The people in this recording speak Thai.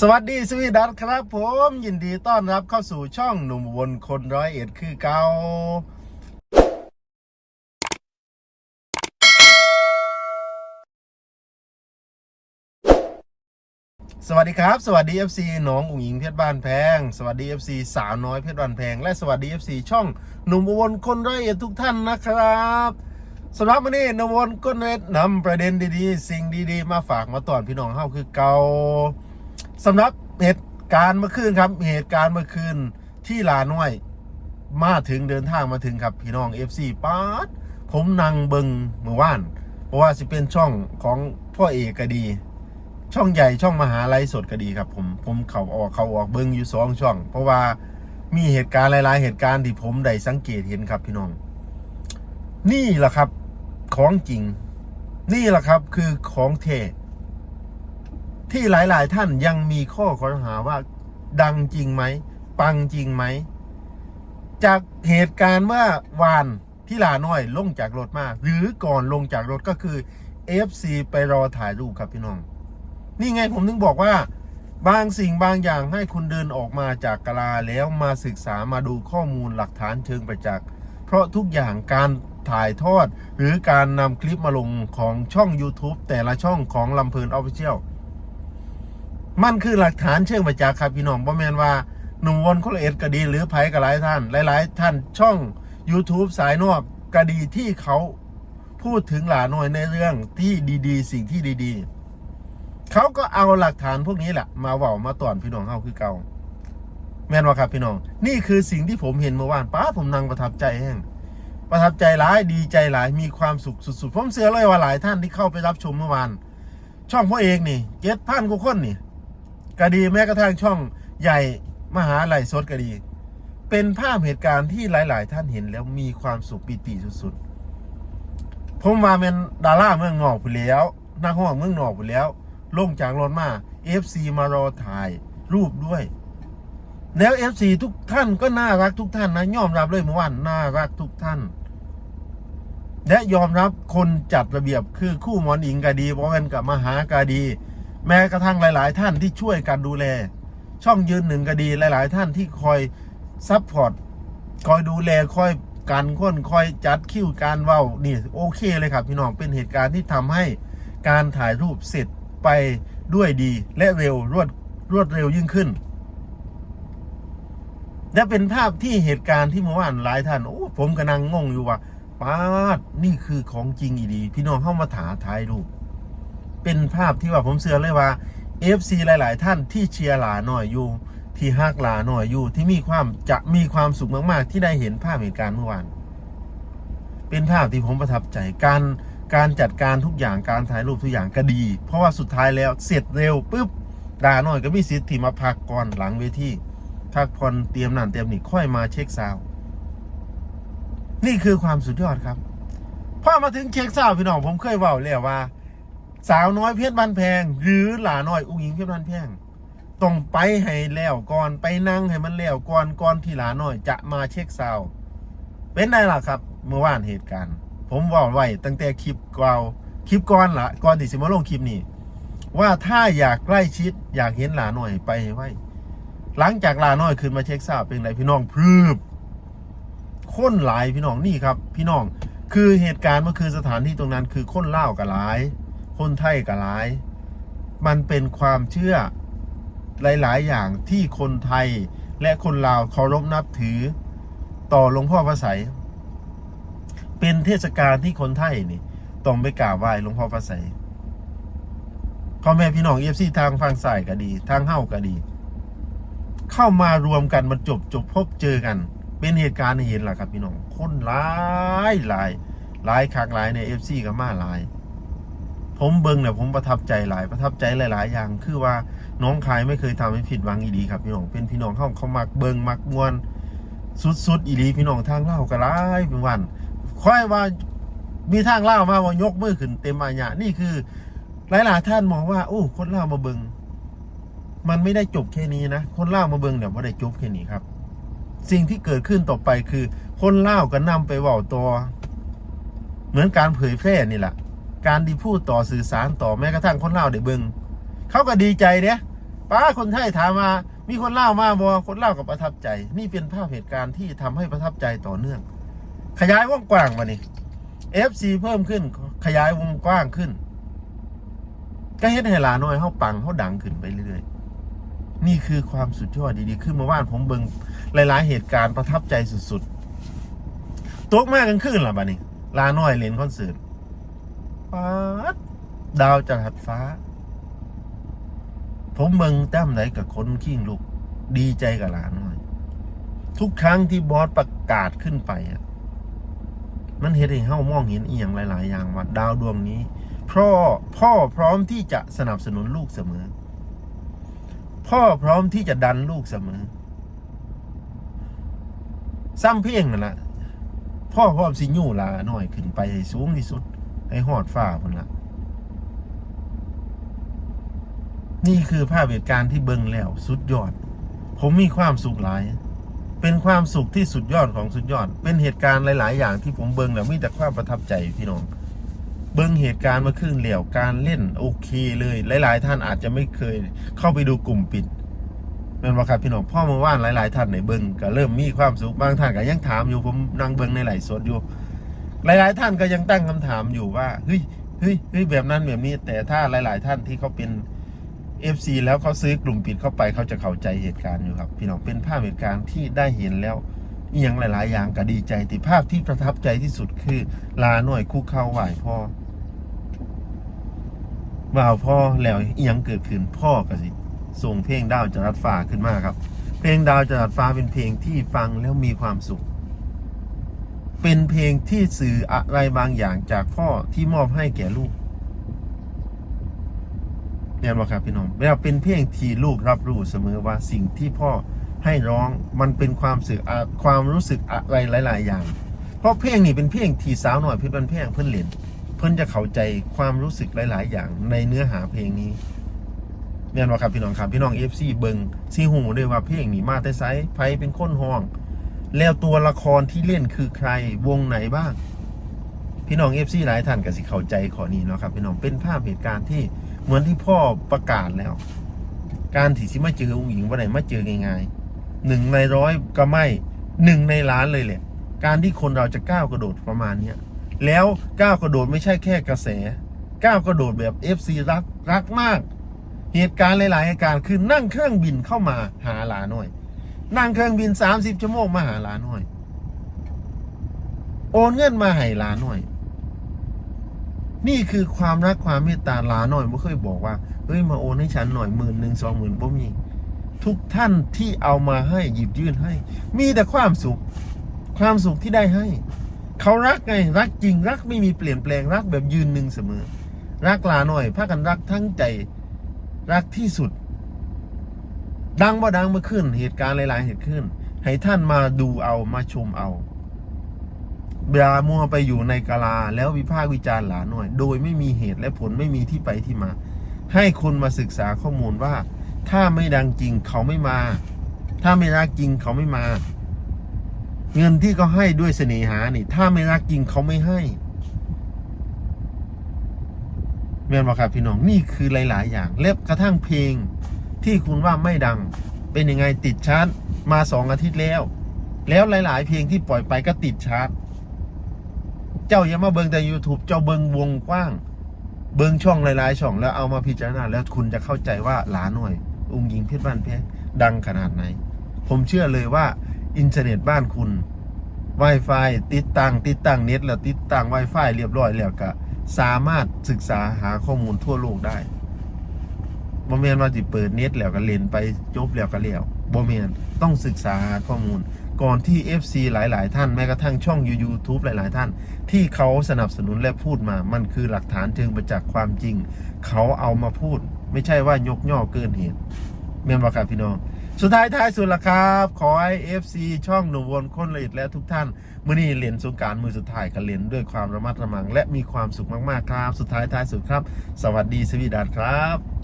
สวัสดีสวีดัสครับผมยินดีต้อนรับเข้าสู่ช่องหนุ่มวนคนร้อยเอ็ดคือเกาสวัสดีครับ สวัสดี FC น้องอุ๋งอิงเพชรบ้านแพง สวัสดี FC สาวน้อยเพชรบ้านแพง และสวัสดี FC ช่องหนุ่มวนคนร้อยเอ็ดทุกท่านนะครับสำหรับวันนี้นวนคนร้อยเอ็ดนำประเด็นดีๆ สิ่งดีๆ มาฝากมาตอนพี่น้องเฮาคือเกา สำหรับเหตุการณ์เมื่อคืนครับ เหตุการณ์เมื่อคืนที่ลาน้อย มาถึงเดินทางมาถึงครับพี่น้อง FC ป๊าดผมนั่งเบิงเมื่อวานเพราะว่าสิเป็นช่องของพ่อเอกก็ดี ช่องใหญ่ช่องมหาลัยสดก็ดีครับ ผมผมเขาออกเขาออกเบิงอยู่สองช่อง เพราะว่ามีเหตุการณ์หลาย ๆ เหตุการณ์ที่ผมได้สังเกตเห็นครับพี่น้อง นี่แหละครับ ของจริง นี่แหละครับคือของเท ที่หลาย ๆ ท่านยังมีข้อคอรหาว่า ดังจริงไหม ปังจริงไหม จากเหตุการณ์เมื่อวานที่ลาน้อยลงจากรถมา หรือก่อนลงจากรถก็คือ FC ไปรอถ่ายรูปครับพี่น้อง นี่ไงผมถึงบอกว่า บางสิ่งบางอย่างให้คุณเดินออกมาจากกลาแล้วมาศึกษามาดูข้อมูลหลักฐานเชิงประจักษ์เพราะทุกอย่างการถ่ายทอด หรือการนำคลิปมาลงของช่อง YouTube แต่ละช่องของลำเพลินออฟฟิเชียล มันคือหลักฐานเชิงประจักษ์ครับพี่น้องบ่แมนว่าหนุ่มวนคนละเอ็ดก็ดีหรือไผก็หลายท่าน หลาย ๆ ท่านช่อง YouTube สายนอกก็ดีที่เขาพูดถึงหลาน้อยในเรื่องที่ดีๆ สิ่งที่ดี ๆ เขาก็เอาหลักฐานพวกนี้แหละมาเว่ามาตอนพี่น้องเฮาคือเก่าแม่นว่าครับพี่น้อง นี่คือสิ่งที่ผมเห็นเมื่อวานป้าผมนั่งประทับใจแห้งประทับใจหลายดีใจหลายมีความสุขสุดๆผมเสือเลยว่าหลายท่านที่เข้าไปรับชมเมื่อวานช่องพ่อเอกนี่เจ็ดพันกว่าคนนี่ ก็ดีแม้กระทั่งช่องใหญ่มหาไหลสดก็ดี เป็นภาพเหตุการณ์ที่หลาย ๆ ท่านเห็นแล้วมีความสุขปิติสุดๆ ผมมาเป็นดาราเมืองนอกไปแล้วนักห้องเมืองนอกไปแล้ว ลงจากรถมา FC มารอถ่ายรูปด้วย แล้ว FC ทุกท่านก็น่ารักทุกท่านนะยอมรับเลยเมื่อวานน่ารักทุกท่าน และยอมรับคนจัดระเบียบคือคู่หมอนอิงก็ดีเพราะกันกับมหากาดี แม้กระทั่งหลาย ๆ ท่านที่ช่วยกันดูแล ช่องยืนหนึ่งก็ดีหลาย ๆ ท่านที่คอยซัพพอร์ตคอยดูแลคอยกันค้นคอยจัดคิวการเว้านี่โอเคเลยครับพี่น้องเป็นเหตุการณ์ที่ทำให้การถ่ายรูปเสร็จไปด้วยดีและเร็วรวดรวดเร็วยิ่งขึ้น และเป็นภาพที่เหตุการณ์ที่เมื่อวานหลายท่านโอ้ผมกำลังงงอยู่ว่าป้าดนี่คือของจริงอีดี พี่น้องเข้ามาถาถ่ายรูป เป็นภาพที่ว่าผมเชื่อเลยว่า FC หลาย ๆ ท่านที่เชียร์หลาหน่อยอยู่ ที่ฮักหลาหน่อยอยู่ ที่มีความจะมีความสุขมาก ๆ ที่ได้เห็นภาพเหตุการณ์เมื่อวานเป็นภาพที่ผมประทับใจการการจัดการทุกอย่างการถ่ายรูปทุกอย่างก็ดี เพราะว่าสุดท้ายแล้วเสร็จเร็วปุ๊บดาหน่อยก็มีสิทธิ์ที่มาพักก่อนหลังเวทีพักผ่อนเตรียมนั่นเตรียมนี่ค่อยมาเช็คซาวนี่คือความสุดยอดครับพอมาถึงเช็คซาวพี่น้องผมเคยว่าแล้วว่า สาวน้อยเพชรบ้านแพง หรือหลาน้อยอุ้งหญิงเพชรบ้านแพงต้องไปให้แล้วก่อนไปนั่งให้มันแล้วก่อนก่อนที่หลาน้อยจะมาเช็คซาวเป็นได้ล่ะครับ เมื่อวานเหตุการณ์ ผมเว่าไว้ตั้งแต่คลิปก่าคลิปก่อนละก่อนที่สิมาลงคลิปนี้ว่าถ้าอยากใกล้ชิดอยากเห็นหลาน้อยไปให้ไว้หลังจากหลาน้อยขึ้นมาเช็คซาวเป็นไรพี่น้องพืบคนหลายพี่น้องนี่ครับ พี่น้องคือเหตุการณ์เมื่อคืนสถานที่ตรงนั้นคือคนเล่ากับหลาย คนไทยกับหลาย มันเป็นความเชื่อหลาย ๆ อย่างที่คนไทยและคนลาวเคารพนับถือ ต่อหลวงพ่อพระไสยเป็นเทศกาลที่คนไทยนี่ต้องไปกราบไหว้หลวงพ่อพระไสยพ่อแม่พี่น้องเอฟซีทางฟังสายก็ดี ทางเฮ้าก็ดี เข้ามารวมกันมันจบจบพบเจอกัน เป็นเหตุการณ์เห็นแหละครับพี่น้องคนหลายหลายหลายคักหลายในเอฟซีก็มาหลาย ผมเบิ่งเนี่ยผมประทับใจหลายประทับใจหลาย ๆ อย่าง คือว่าน้องคายไม่เคยทำให้ผิดหวังอีดีครับพี่น้องเป็นพี่น้องเขาเขามักเบิ่งมักมวนสุด ๆ อีดีพี่น้องทางเล่าก็หลายเป็นวันค่อยว่ามีทางเล่ามาว่ายกมือขึ้นเต็มอาญานี่คือ หลาย ๆ ท่านมองว่า โอ้คนเล่ามาเบิงมันไม่ได้จบแค่นี้นะ คนเล่ามาเบิงเดี๋ยไม่ได้จบแค่นี้ครับ สิ่งที่เกิดขึ้นต่อไปคือ คนเล่าก็นำไปเว่าต่อเหมือนการเผยแพร่นี่แหละ การดีพูดต่อสื่อสารต่อแม้กระทั่งคนเล่าวได้เบิงเขาก็ดีใจเนี่ยป้าคนไทยถามมา มีคนเล่ามาบอคนเล่ากับประทับใจ นี่เป็นภาพเหตุการณ์ที่ทำให้ประทับใจต่อเนื่อง ขยายวงกว้างมานี่ FC เพิ่มขึ้น ขยายวงกว้างขึ้น ก็เฮ็ดให้หลาน้อยเฮาปังเฮาดังขึ้นไปเรื่อยๆ นี่คือความสุดยอดดีๆ ขึ้นมาว่านผมเบิงหลายๆเหตุการณ์ประทับใจสุดๆ ตกมากกันขึ้นล่ะบัดนี้ลาน้อยเล่นคอนเสิร์ต ป๊าดดาวจากหัดฟ้า ผมเบิงแต้มไหนกับคนขิ้งลูก ดีใจกับหลาน้อย ทุกครั้งที่บอสประกาศขึ้นไปอะ มันเห็นให้เฮามองเห็นอีหยังหลาย ๆ อย่างว่าดาวดวงนี้พ่อพ่อพร้อมที่จะสนับสนุนลูกเสมอ พ่อพร้อมที่จะดันลูกเสมอ ซ้ำเพียงนั่นแหละพ่อพร้อมสิยู่ลาหน่อยขึ้นไปให้สูงที่สุด ให้หอดฟ้าพุ่นละนี่คือภาพเหตุการณ์ที่เบิ่งแล้วสุดยอด ผมมีความสุขหลาย เป็นความสุขที่สุดยอดของสุดยอด เป็นเหตุการณ์หลาย ๆ อย่างที่ผมเบิ่งแล้วมีแต่ความประทับใจพี่น้อง เบิ่งเหตุการณ์มื่อคืนเหลี่ยวการเล่นโอเคเลย หลาย ๆ ท่านอาจจะไม่เคย เข้าไปดูกลุ่มปิดเป็นว่าครับพี่น้องพ่อมาว่านหลาย ๆ ท่านในเบิ่งก็เริ่มมีความสุขบางท่านก็ยังถามอยู่ผมนั่งเบิ่งในไหลสดอยู่ หลาย ๆ ท่านก็ยังตั้งคำถามอยู่ว่าเฮ้ยเฮ้ยเฮ้ยแบบนั้นแบบนี้ แต่ถ้าหลาย ๆ ท่านที่เขาเป็น FC แล้วเขาซื้อกลุ่มปิดเข้าไปเขาจะเข้าใจเหตุการณ์อยู่ครับ พี่น้องเป็นภาพเหตุการณ์ที่ได้เห็นแล้วอหย่างหลาย ๆ อย่างก็ดีใจแต่ภาพที่ประทับใจที่สุดคือ ลาหน่อยคุกเข้าไหวพ่อว่าวพ่อแล้วอหยังเกิดขึ้นพ่อก็สิส่งเพลงดาวจรัสฟ้าขึ้นมาครับ เพลงดาวจรัสฟ้าเป็นเพลงที่ฟังแล้วมีความสุข เป็นเพลงที่สื่ออะไรบางอย่างจากพ่อที่มอบให้แก่ลูกเนี่ยบอกครับพี่น้องเวลาเป็นเพลงที่ลูกรับรู้เสมอว่าสิ่งที่พ่อให้ร้องมันเป็นความสึกอะความรู้สึกอะไรหลาย ๆ อย่าง เพราะเพลงนี้เป็นเพลงที่สาวหน่อยเพื่อนเพลงเพื่อนเล่นเพื่อนจะเข้าใจความรู้สึกหลาย ๆ อย่างในเนื้อหาเพลงนี้เนี่ยบอกครับพี่น้องครับพี่น้องเอฟซีเบิงซีหูด้วยว่าเพลงนี้มาแต่ไซไพเป็นคนห้อง แล้วตัวละครที่เล่นคือใครวงไหนบ้าง พี่น้องเอฟซีหลายท่านก็สิเข้าใจขอนี้เนาะครับ พี่น้องเป็นภาพเหตุการณ์ที่เหมือนที่พ่อประกาศแล้ว การที่สิมาเจอองค์หญิงวันไหนมาเจอง่ายๆหนึ่งในร้อยก็ไม่หนึ่งในล้านเลยแหละการที่คนเราจะก้าวกระโดดประมาณเนี้ยแล้วก้าวกระโดดไม่ใช่แค่กระแสก้าวกระโดดแบบ FC รักรักมาก เหตุการณ์หลายๆเหตุการณ์คือนั่งเครื่องบินเข้ามาหาหลาหน่อย นั่งเครื่องบิน30ชั่วโมงมาหาหลาหน่อย โอนเงินมาให้หลาหน่อย นี่คือความรักความเมตตาหลาหน่อยไม่เคยบอกว่าเฮ้ยมาโอนให้ฉันหน่อยหมื่นหนึ่งสองหมื่นบ่มีทุกท่านที่เอามาให้หยิบยื่นให้ มีแต่ความสุข ความสุขที่ได้ให้ เขารักไงรักจริงรักไม่มีเปลี่ยนแปลงรักแบบยืนหนึ่งเสมอ รักลาหน่อยพากันรักทั้งใจ รักที่สุด ดังบ่ดังเมื่อขึ้น เหตุการณ์หลาย ๆ เหตุขึ้น ให้ท่านมาดูเอามาชมเอาอย่ามัวไปอยู่ในกาลาแล้ววิพากษ์วิจารณ์หลาหน่อย โดยไม่มีเหตุและผลไม่มีที่ไปที่มา ให้คนมาศึกษาข้อมูลว่า ถ้าไม่ดังจริงเขาไม่มา ถ้าไม่รักจริงเขาไม่มา เงินที่เขาให้ด้วยเสน่หานี่ ถ้าไม่รักจริงเขาไม่ให้แม่นบอกครับพี่น้องนี่คือหลาย ๆ อย่าง เล็บกระทั่งเพลง ที่คุณว่าไม่ดัง เป็นยังไงติดชาร์ตมาสองอาทิตย์แล้ว แล้วหลาย ๆ เพลงที่ปล่อยไปก็ติดชาร์ตเจ้าอย่ามาเบิงแต่ YouTube เจ้าเบิงวงกว้าง เบิงช่องหลาย ๆ ช่อง แล้วเอามาพิจารณาแล้วคุณจะเข้าใจว่าหลาหน่อยองค์หญิงเพชรบ้านแพงดังขนาดไหน ผมเชื่อเลยว่าอินเทอร์เน็ตบ้านคุณ Wi-Fi ติดตั้งติดตั้งเน็ตแล้วติดตั้ง Wi-Fi เรียบร้อยแล้วก็สามารถศึกษาหาข้อมูลทั่วโลกได้ บ่แมนว่าจิเปิดเน็ตแล้วก็เล่นไปจบแล้วก็แล้วบ่แมนต้องศึกษาหาข้อมูล ก่อนที่ FC หลาย ๆ ท่านแม้กระทั่งช่อง YouTube หลาย ๆ ท่าน ที่เขาสนับสนุนและพูดมา มันคือหลักฐานเชิงประจักษ์ความจริง เขาเอามาพูด ไม่ใช่ว่ายกย่อเกินเหตุเมียนบอกครับพี่น้องสุดท้ายท้ายสุดละครับ ขอให้ FC ช่องหนุ่มวนคนละเอียดและทุกท่านมื่อนี้เล่นสงการมือสุดท้ายกันเล่นด้วยความระมัดระวัง และมีความสุขมาก ๆ ครับ สุดท้ายท้ายสุดครับ สวัสดีสวีดัสครับ